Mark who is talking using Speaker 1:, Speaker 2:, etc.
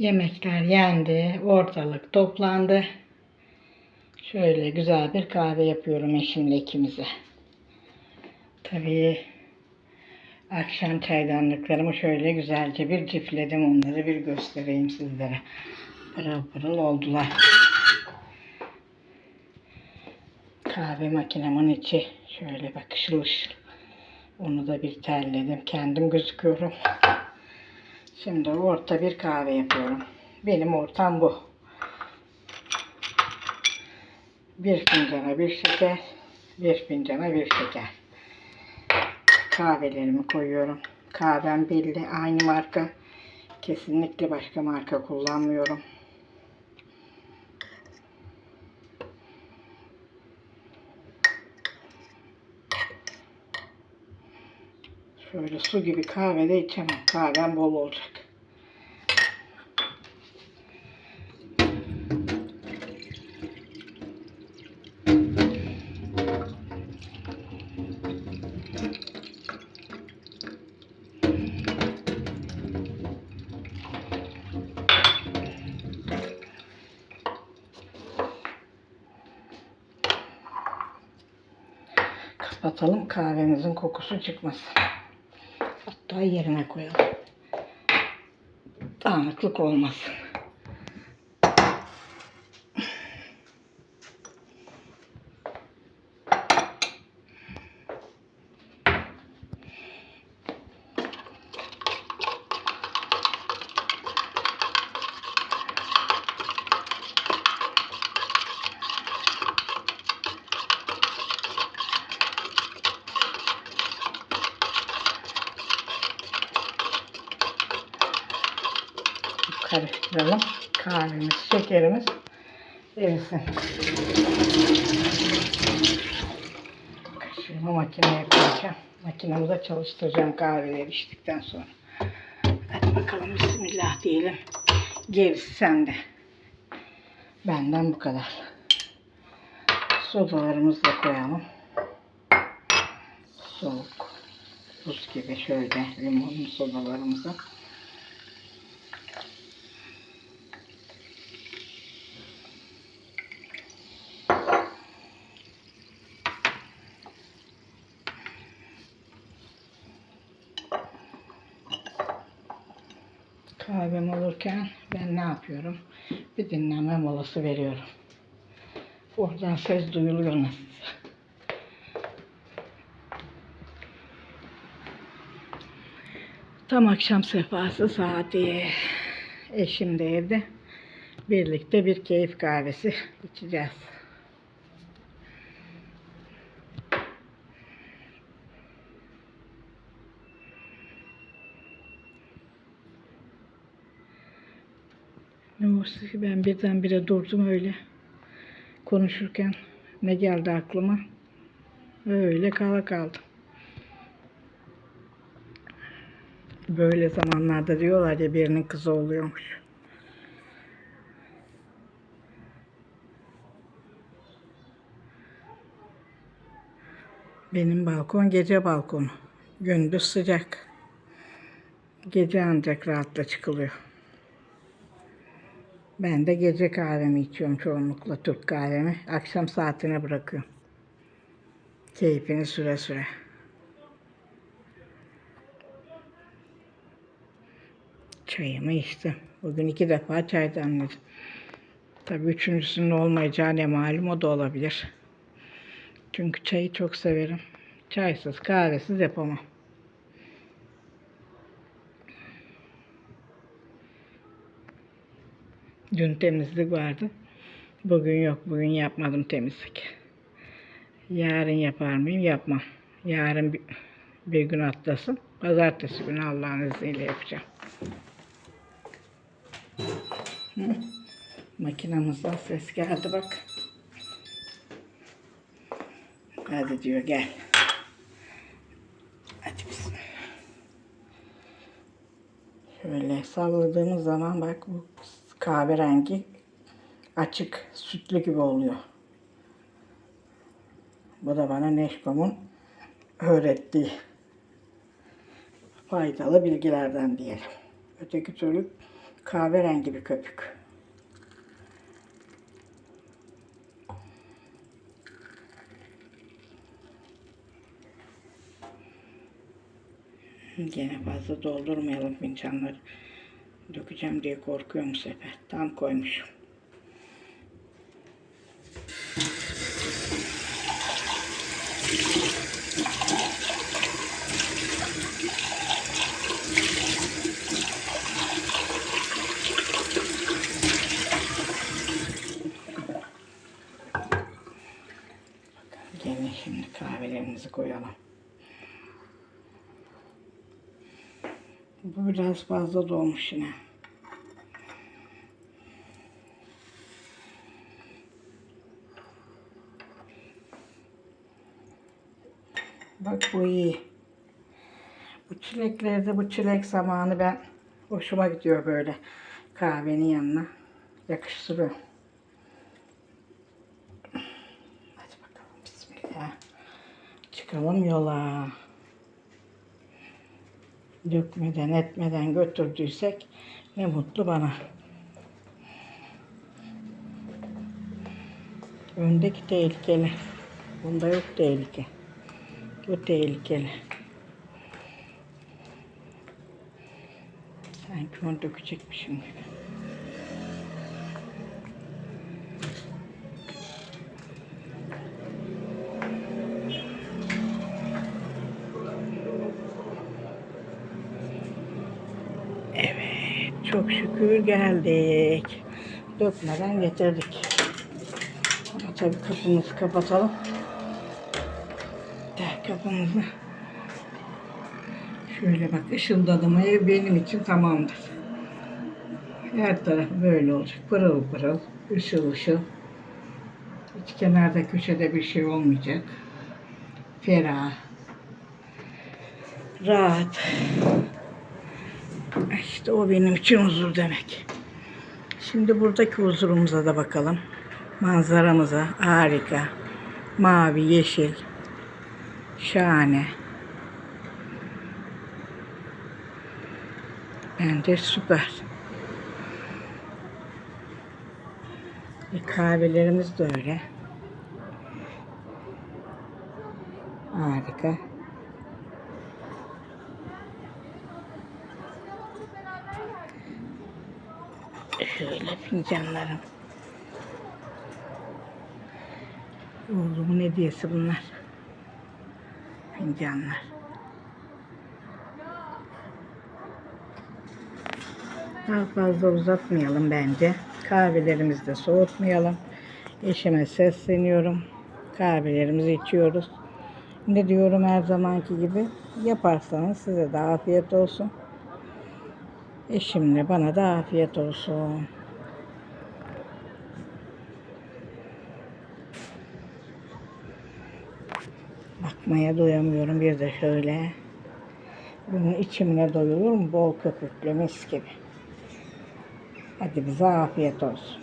Speaker 1: Yemekler yendi, ortalık toplandı. Şöyle güzel bir kahve yapıyorum eşimle ikimize. Tabii akşam çaydanlıklarımı şöyle güzelce bir cifledim. Onları bir göstereyim sizlere. Pırıl pırıl oldular. Kahve makinemin içi şöyle bak ışıl ışıl. Onu da bir terledim. Kendim gözüküyorum. Şimdi orta bir kahve yapıyorum. Benim ortam bu. Bir fincana bir şeker, bir fincana bir şeker. Kahvelerimi koyuyorum. Kahvem belli, aynı marka. Kesinlikle başka marka kullanmıyorum. Şöyle su gibi kahve de içemem. Kahvem bol olacak. Kapatalım kahvemizin kokusu çıkmasın. Hatta yerine koyalım. Dağınıklık olmasın. Karıştıralım. Kahvemiz, şekerimiz erisin. Kaşığımı makineye koyacağım. Makinamı da çalıştıracağım kahveleri içtikten sonra. Hadi bakalım Bismillah diyelim. Gerisi sende. Benden bu kadar. Sodalarımızı da koyalım. Soğuk. Buz gibi şöyle limonlu sodalarımızı. Kahvem olurken ben ne yapıyorum? Bir dinlenme molası veriyorum. Oradan ses duyuluyor nasıl? Tam akşam sefası saati. Eşim de evde. Birlikte bir keyif kahvesi içeceğiz. Ne olsa ki ben birdenbire durdum öyle konuşurken ne geldi aklıma öyle kala kaldım. Böyle zamanlarda diyorlar ya birinin kızı oluyormuş. Benim balkon gece balkonu. Gündüz sıcak. Gece ancak rahatla çıkılıyor. Ben de gece kahvemi içiyorum çoğunlukla Türk kahvemi. Akşam saatine bırakıyorum. Keyfini süre süre. Çayımı içtim. Bugün iki defa çay demledim. Tabii üçüncüsünün olmayacağı ne malum o da olabilir. Çünkü çayı çok severim. Çaysız, kahvesiz yapamam. Dün temizlik vardı. Bugün yok. Bugün yapmadım temizlik. Yarın yapar mıyım? Yapmam. Yarın bir, bir gün atlasın. Pazartesi günü Allah'ın izniyle yapacağım. Hı? Makinamızdan ses geldi bak. Hadi diyor gel. Hadi bismillah. Şöyle salladığımız zaman bak bu kahverengi açık sütlü gibi oluyor. Bu da bana Neşkom'un öğrettiği faydalı bilgilerden diyelim. Öteki türlü Kahverengi bir köpük. Gene fazla doldurmayalım fincanları. Dökeceğim diye korkuyorum bu sefer. Tam koymuşum. Gelin şimdi kahvelerimizi koyalım. Bu biraz fazla dolmuş yine. Bak bu iyi. Bu çileklerde bu çilek zamanı ben hoşuma gidiyor böyle kahvenin yanına. Yakıştırıyor. Hadi bakalım bismillah. Çıkalım yola. Dökmeden etmeden götürdüysek ne mutlu bana. Öndeki tehlikeli. Bunda yok tehlike. Bu tehlikeli. Sanki onu dökecekmişim gibi. Çok şükür geldik. Dökmeden getirdik. Ama tabii kapımızı kapatalım. De kapımızı. Şöyle bak ışıldadım ev benim için tamamdır. Her tarafı böyle olacak. Pırıl pırıl, ışıl ışıl. Hiç kenarda köşede bir şey olmayacak. Ferah. Rahat. İşte o benim için huzur demek. Şimdi buradaki huzurumuza da bakalım. Manzaramıza harika. Mavi, yeşil. Şahane. Bence süper. E, kahvelerimiz de öyle. Harika. Şöyle fincanlarım. Oğlumun hediyesi bunlar. Fincanlar. Daha fazla uzatmayalım bence. Kahvelerimizi de soğutmayalım. Eşime sesleniyorum. Kahvelerimizi içiyoruz. Ne diyorum her zamanki gibi yaparsanız size de afiyet olsun. Eşimle bana da afiyet olsun. Bakmaya doyamıyorum bir de şöyle. Bunun içimine doyulur mu? Bol köpüklü mis gibi. Hadi bize afiyet olsun.